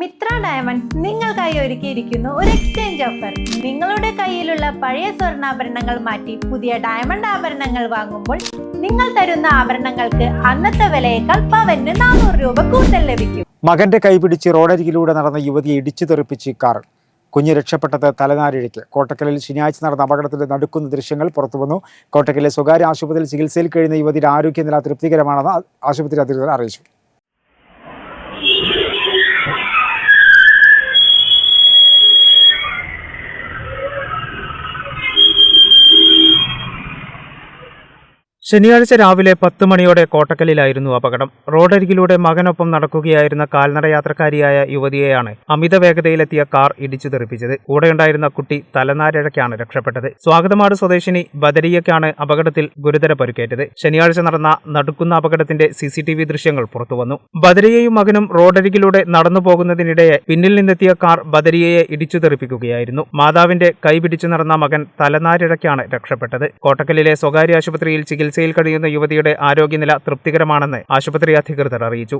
Mitra diamond നിങ്ങൾക്കായി ഒരുക്കിയിരിക്കുന്നു ഒരു എക്സ്ചേഞ്ച് ഓഫർ നിങ്ങളുടെ കയ്യിലുള്ള പഴയ സ്വർണാഭരണങ്ങൾ മാറ്റി പുതിയ ഡയമണ്ട് ആഭരണങ്ങൾ വാങ്ങുമ്പോൾ നിങ്ങൾ തരുന്ന ആഭരണങ്ങൾക്ക് അന്നത്തെ വിലയേക്കാൾ പവന് നാനൂറ് രൂപ കൂടുതൽ ലഭിക്കും. മകന്റെ കൈപിടിച്ച് റോഡരികിലൂടെ നടന്ന യുവതിയെ ഇടിച്ചു തെറിപ്പിച്ച് കാർ. കുഞ്ഞ് രക്ഷപ്പെട്ടത് തലനാരിഴയ്ക്ക്. കോട്ടക്കലിൽ ശനിയാഴ്ച നടന്ന അപകടത്തിൽ നടുക്കുന്ന ദൃശ്യങ്ങൾ പുറത്തുവന്നു കോട്ടക്കലിലെ സ്വകാര്യ ആശുപത്രിയിൽ ചികിത്സയിൽ കഴിയുന്ന യുവതിയുടെ ആരോഗ്യനില തൃപ്തികരമാണെന്ന് ആശുപത്രി അധികൃതർ അറിയിച്ചു. ശനിയാഴ്ച രാവിലെ പത്ത് മണിയോടെ കോട്ടക്കലിലായിരുന്നു അപകടം. റോഡരികിലൂടെ മകനൊപ്പം നടക്കുകയായിരുന്ന കാൽനട യാത്രക്കാരിയായ യുവതിയെയാണ് അമിത വേഗതയിലെത്തിയ കാർ ഇടിച്ചു തെറിപ്പിച്ചത്. കൂടെയുണ്ടായിരുന്ന കുട്ടി തലനാരിഴയ്ക്കാണ് രക്ഷപ്പെട്ടത്. സ്വാഗതമാട് സ്വദേശിനി ബദരിയയ്ക്കാണ് അപകടത്തിൽ ഗുരുതര പരുക്കേറ്റത്. ശനിയാഴ്ച നടന്ന നടുക്കുന്ന അപകടത്തിന്റെ സിസിടിവി ദൃശ്യങ്ങൾ പുറത്തുവന്നു. ബദരിയയും മകനും റോഡരികിലൂടെ നടന്നു പോകുന്നതിനിടെ പിന്നിൽ നിന്നെത്തിയ കാർ ബദരിയയെ ഇടിച്ചു തെറിപ്പിക്കുകയായിരുന്നു. മാതാവിന്റെ കൈപിടിച്ചു നടന്ന മകൻ തലനാരിഴയ്ക്കാണ് രക്ഷപ്പെട്ടത്. കോട്ടക്കലിലെ സ്വകാര്യ ആശുപത്രിയിൽ ചികിത്സയിൽ കഴിയുന്ന യുവതിയുടെ ആരോഗ്യനില തൃപ്തികരമാണെന്ന് ആശുപത്രി അധികൃതർ അറിയിച്ചു